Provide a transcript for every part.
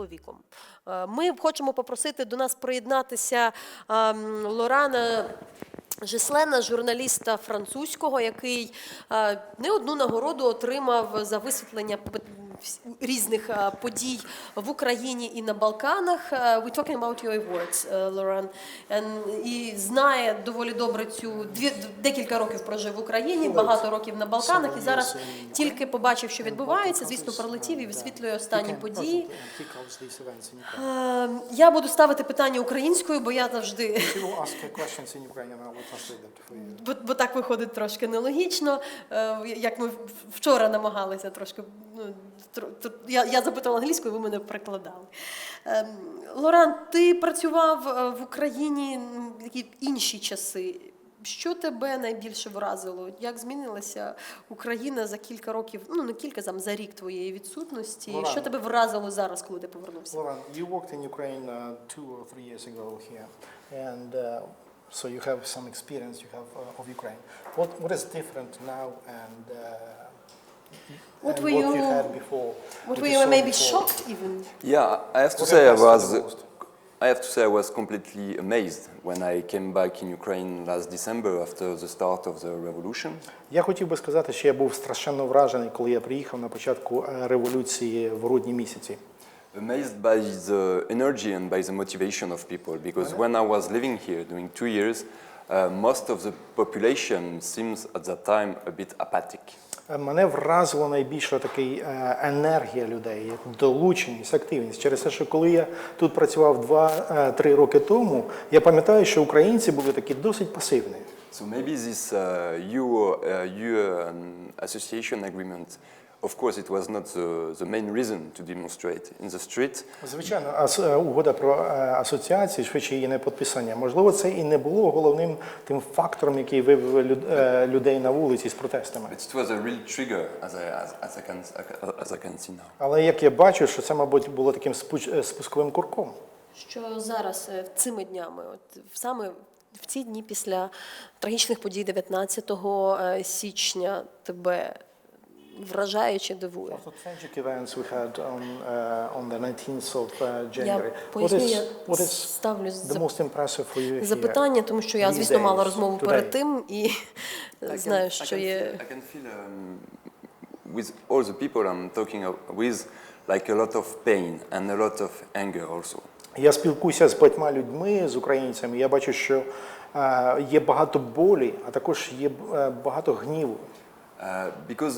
чоловіком. Е, Ми хочемо попросити до нас приєднатися ем, Лорана. Жеслена, журналіста французького, який е, не одну нагороду отримав за висвітлення різних е, подій в Україні і на Балканах. Е, We're talking about your awards, е, Лоран. І знає доволі добре цю дві декілька років прожив в Україні, багато років на Балканах. І зараз тільки побачив, що відбувається. Звісно, пролетів і висвітлює останні події. Я буду ставити питання українською, бо я завжди. Бо, бо так виходить трошки нелогічно. Як ми вчора намагалися трошки. Ну, я, я запитала англійською, ви мене перекладали. Ем, Лоран, ти працював е, в Україні в інші часи. Що тебе найбільше вразило? Як змінилася Україна за кілька років, ну не кілька там за рік твоєї відсутності? Лоран. Що тебе вразило зараз, коли ти повернувся? Lauren, you worked in Ukraine uh, two or three years ago here, and uh, so you have some experience you have uh, of Ukraine. What what is different now and, uh, What and were what you you- had before? What what were you you saw maybe before? shocked even? Yeah, I have to What say I impressed you was. the most? I have to say I was completely amazed when I came back in Ukraine last December after the start of the revolution. Я хотів би сказати, що я був страшенно вражений, коли я приїхав на початку е, революції в грудні місяці. Amazed by the energy and by the motivation of people because when I was living here during two years, uh, most of the population seems at that time a bit apathic. Е, Мене вразило найбільше такий е, енергія людей, долученість, активність. Через те, що коли я тут працював 2-3 роки тому, я пам'ятаю, що українці були такі досить пасивні. So maybe this uh, EU, uh, EU um, association agreement, of course, it was not the, the main reason to demonstrate in the street, Звичайно, ас- е, угода про е, асоціації, швидше її не підписання. Можливо, це і не було головним тим фактором, який вивів люд- е, людей на вулиці з протестами. but it was a real trigger, as I, as, as I, can, as I can see now. Але як я бачу, що це, мабуть, було таким спуч- е, спусковим курком. Що зараз е, цими днями, от в- саме в ці дні після трагічних подій 19 е, січня тебе вражає чи дивує? Of the tragic events we had on, uh, on the 19th of uh, Я поясню, is, я ставлю запитання, тому що я, звісно, мала розмову today? перед тим і I знаю, що є. um, with all the people I'm talking with, like a lot of pain and a lot of anger also. Я спілкуюся з багатьма людьми, з українцями. Я бачу, що е, є багато болі, а також є е, багато гніву. Uh, because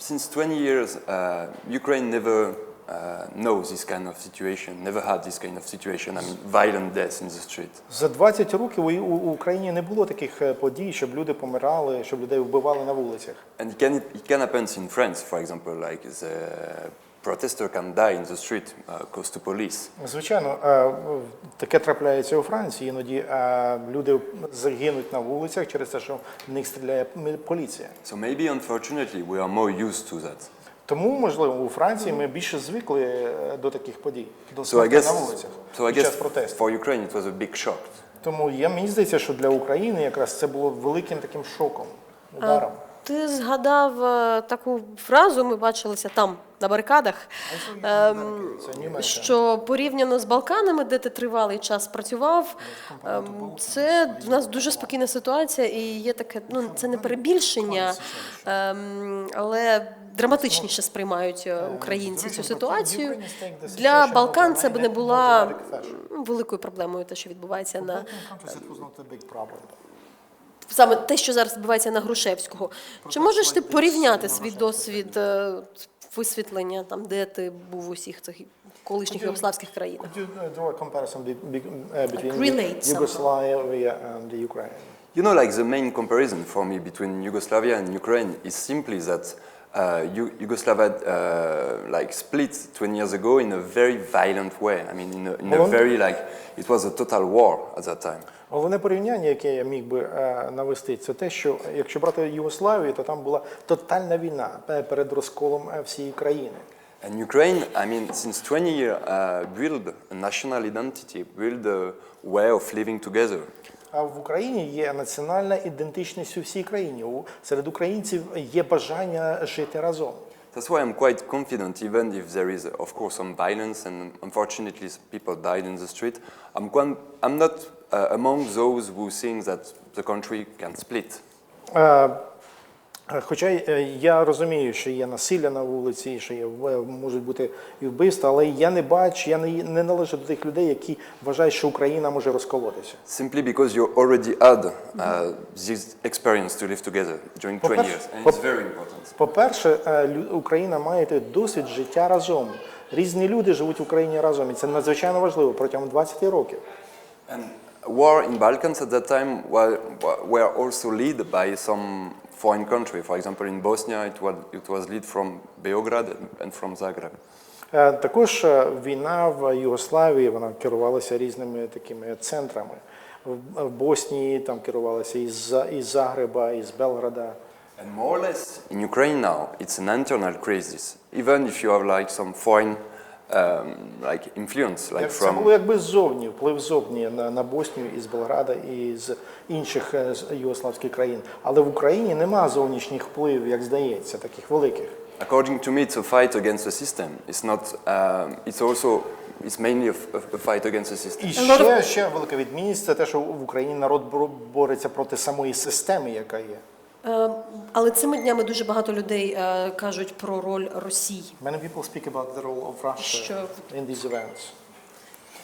since 20 years, uh, Ukraine never uh, knows this kind of situation, never had this kind of situation. I mean, violent deaths in the street. За 20 років у, у Україні не було таких е, подій, щоб люди помирали, щоб людей вбивали на вулицях. And it can, it can happen in France, for example, like the protester can die in the street uh, close to police. Звичайно, е, таке трапляється у Франції. Іноді е, люди загинуть на вулицях через те, що в них стріляє поліція. So maybe, unfortunately, we are more used to that. Тому, можливо, у Франції ми більше звикли е, до таких подій, до So guess, на вулицях so I під guess час протесту. for Ukraine it was a big shock. Тому я мені здається, що для України якраз це було великим таким шоком, ударом. Ти згадав е, таку фразу, ми бачилися там на барикадах, ем, що порівняно з Балканами, де ти тривалий час працював, ем, це в нас дуже спокійна ситуація, і є таке, ну це не перебільшення, ем, але драматичніше сприймають е, українці цю ситуацію. Для Балкан це б не була великою проблемою, те, що відбувається на саме те, що зараз відбувається на Грушевського. Чи можеш ти порівняти свій досвід е, висвітлення, там, де ти був у всіх цих колишніх югославських країнах? Could you uh, draw a comparison be- be- uh, between relate somehow. Yugoslavia and the Ukraine? You know, like the main comparison for me between Yugoslavia and Ukraine is simply that uh, Yu- Yugoslavia uh, like split 20 years ago in a very violent way. I mean, in a, in a Hold on. very like it was a total war at that time. Головне порівняння, яке я міг би е, навести, це те, що якщо брати Югославію, то там була тотальна війна е, перед розколом е, всієї країни. And Ukraine, I mean, since 20 years, uh, build a national identity, build a way of living together. А в Україні є національна ідентичність у всій країні. У- Серед українців є бажання жити разом. That's why I'm quite confident, even if there is, of course, some violence and unfortunately people died in the street. I'm, I'm not among those who think that the country can split. Е, е, Хоча е, я розумію, що є насилля на вулиці, що є можуть бути і вбивства, але я не бачу, я не, не належу до тих людей, які вважають, що Україна може розколотися. Simply because you already had uh, this experience to live together during 20 years. And it's very important. По-перше, Україна має досвід життя разом. Різні люди живуть в Україні разом, і це надзвичайно важливо протягом 20 років. And war in Balkans at that time were, were also led by some foreign country. For example, in Bosnia, it was, it was led from Beograd and from Zagreb. Е, Також е, війна в Югославії вона керувалася різними такими центрами. В в Боснії там керувалася із, За- із Загреба, із Белграда. And more or less in Ukraine now, it's an internal crisis. Even if you have like some foreign um, like influence, like Це було from якби ззовні, вплив ззовні на, на Боснію із Белграда і з інших е, з югославських країн. Але в Україні нема зовнішніх впливів, як здається, таких великих. according to me, it's a fight against the system. It's not. Um, it's also. It's mainly a, f- a fight against the system. І ще, ще велика відмінність це те, що в Україні народ бор- бореться проти самої системи, яка є. Е, Але цими днями дуже багато людей е, кажуть про роль Росії. Many people speak about the role of Russia Що- in these events.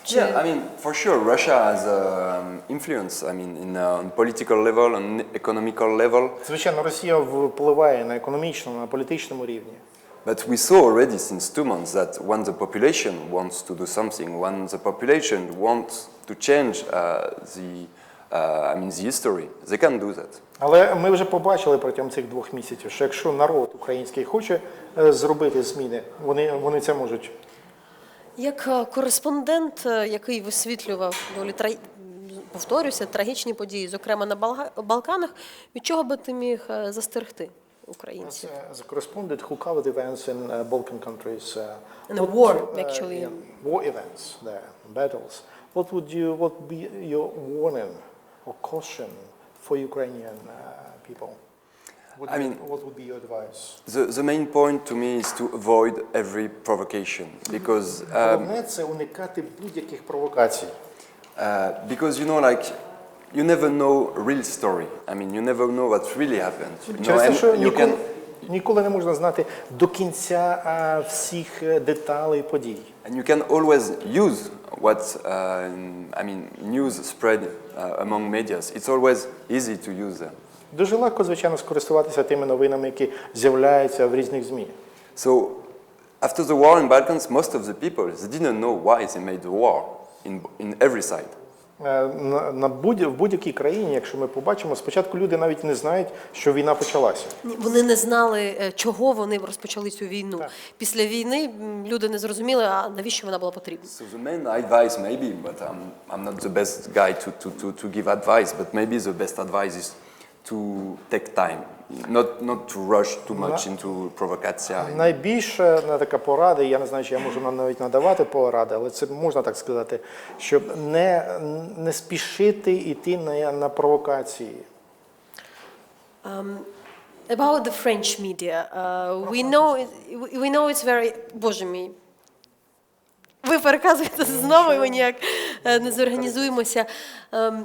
Чи- Yeah, I mean, for sure, Russia has um, influence. I mean, in uh, on political level, on economical level. Звичайно, Росія впливає на економічному, на політичному рівні. But we saw already since two months that when the population wants to do something, when the population wants to change uh, the, uh, I mean, the history, they can do that. Але ми вже побачили протягом цих двох місяців, що якщо народ український хоче е, зробити зміни, вони, вони це можуть. Як е, кореспондент, е, який висвітлював доволі повторюся, трагічні події, зокрема на Балга- Балканах, від чого би ти міг е, застерегти українців? As a correspondent who covered events in uh, Balkan countries, uh, In what- war, uh, actually. yeah, war events there, battles. What would you, what be your warning or caution for Ukrainian uh, people? What, I would- mean- what would be your advice? The, the main point to me is to avoid every provocation because, um, Головне це уникати будь-яких провокацій. uh, because you know, like, you never know real story. I mean, you never know what really happened. You know, Через те, and що you ніколи, can, ніколи не можна знати до кінця а, всіх е, деталей подій. and you can always use what, uh, I mean, news spread uh, among medias. It's always easy to use them. Дуже легко, звичайно, скористуватися тими новинами, які з'являються в різних ЗМІ. So, after the war in Balkans, most of the people they didn't know why they made the war in, in every side. Е, На, будь, в будь-якій країні, якщо ми побачимо, спочатку люди навіть не знають, що війна почалася. Вони не знали, е, чого вони розпочали цю війну. Після війни люди не зрозуміли, а навіщо вона була потрібна. So the main advice, maybe, but I'm, I'm not the best guy to, to, to, to give advice, but maybe the best advice is to take time, not, not to rush too much into provocatia. Найбільша на така порада, і я не знаю, чи я можу нам навіть надавати поради, але це можна так сказати, щоб не, не спішити йти на, на провокації. About the French media, uh, we know it, we know it's very... Боже мій. Ви переказуєте знову, і ми ніяк е, не зорганізуємося. Ем,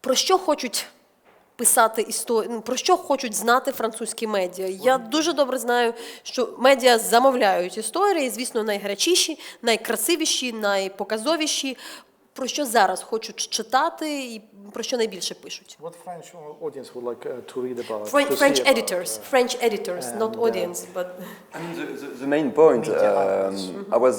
Про що хочуть писати історії, про що хочуть знати французькі медіа? Я дуже добре знаю, що медіа замовляють історії, звісно, найгарячіші, найкрасивіші, найпоказовіші. Про що зараз хочуть читати і про що найбільше пишуть? What French audience would like uh, to read about? French, to French about, uh, French editors, not and, uh, but I mean, the, the, the main point, um. I was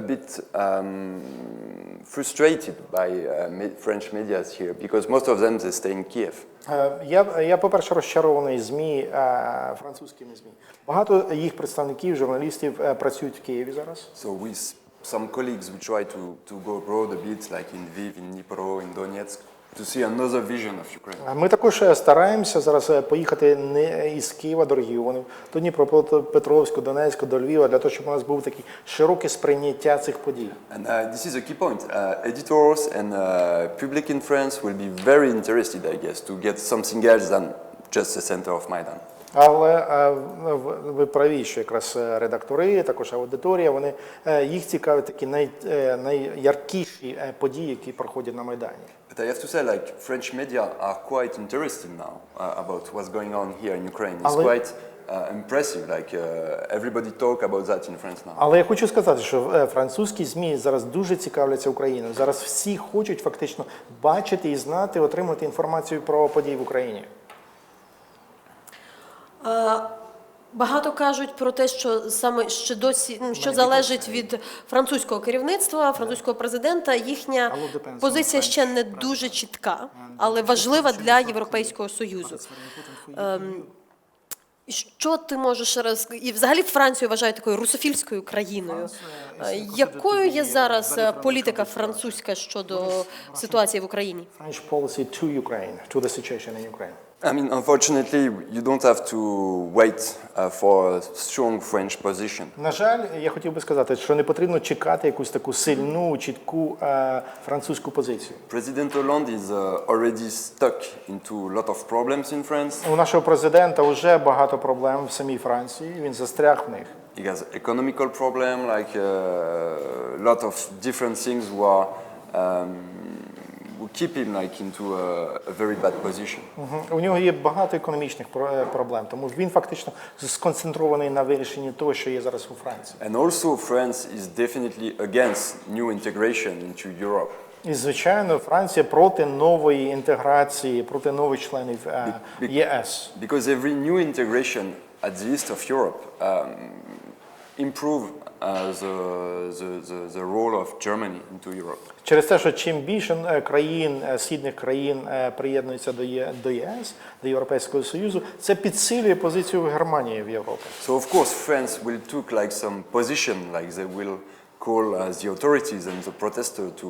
a bit um, frustrated by uh, French media here because most of them they stay in Kiev. Е, Я, я по-перше, розчарований ЗМІ, е, французькими ЗМІ. Багато їх представників, журналістів е, працюють в Києві зараз. So with some colleagues, we try to, to go abroad a bit, like in Lviv, in Dnipro, in Donetsk, to see another vision of Ukraine. Ми також е, стараємося зараз е, поїхати не із Києва до регіонів, до Дніпропетровську, Донецьку, до Львова, для того, щоб у нас був таке широке сприйняття цих подій. And uh, this is a key point. Uh, editors and uh, public in France will be very interested, I guess, to get something else than just the center of Maidan. Але е, ви праві, що якраз редактори, також аудиторія, вони їх цікавить такі най, найяркіші події, які проходять на Майдані. But I have to say, like French media are quite interested now uh, about what's going on here in Ukraine. It's Ale- quite uh, impressive. Like uh, everybody talk about that in France now. Але я хочу сказати, що е, французькі змі зараз дуже цікавляться Україною. Зараз всі хочуть фактично бачити і знати, отримати інформацію про події в Україні. Багато кажуть про те, що саме ще досі ну, що залежить від французького керівництва, французького президента. Їхня позиція ще не дуже чітка, але важлива для Європейського союзу. Ем, Що ти можеш роз... і взагалі Францію вважають такою русофільською країною. Е, Якою є зараз е, політика французька щодо ситуації в Україні? I mean, unfortunately, you don't have to wait uh, for a strong French position. На жаль, я хотів би сказати, що не потрібно чекати якусь таку сильну, чітку е, французьку позицію. President Hollande is uh, already stuck into a lot of problems in France. У нашого президента вже багато проблем в самій Франції. Він застряг в них. He has economical problem, like a lot of different things who are um, keep him like into a, a very bad position. Мгм. У нього є багато економічних про- е, проблем, тому він фактично сконцентрований на вирішенні того, що є зараз у Франції. And also, France is definitely against new integration into Europe. І звичайно, Франція проти нової інтеграції, проти нових членів е, ЄС. Because every new integration at the east of Europe um, improve uh, the, the, the, the role of Germany into Europe. Через те, що чим більше е, країн, е, східних країн е, приєднуються до Є- до ЄС, до Європейського Союзу, це підсилює позицію Германії в Європі. So of course France will took like some position, like they will call uh, the authorities and the protester to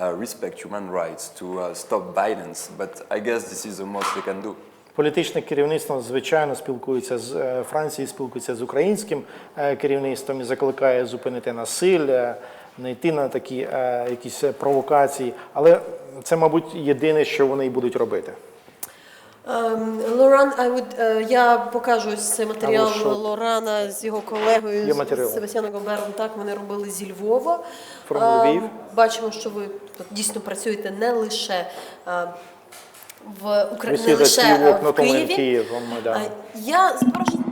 uh, respect human rights, to uh, stop violence. But I guess this is the most they can do. Політичне керівництво, звичайно, спілкується з е, Франції, спілкується з українським е, керівництвом і закликає зупинити насилля, не йти на такі е, якісь провокації. Але це, мабуть, єдине, що вони й будуть робити. Ем, Лоран, I would, е, я покажу цей матеріал? Лорана з його колегою Себастьяном Гобером. Так, вони робили зі Львова. From Ем, Бачимо, що ви тут дійсно працюєте не лише е, в Україні, не лише в Києві. Я запрошую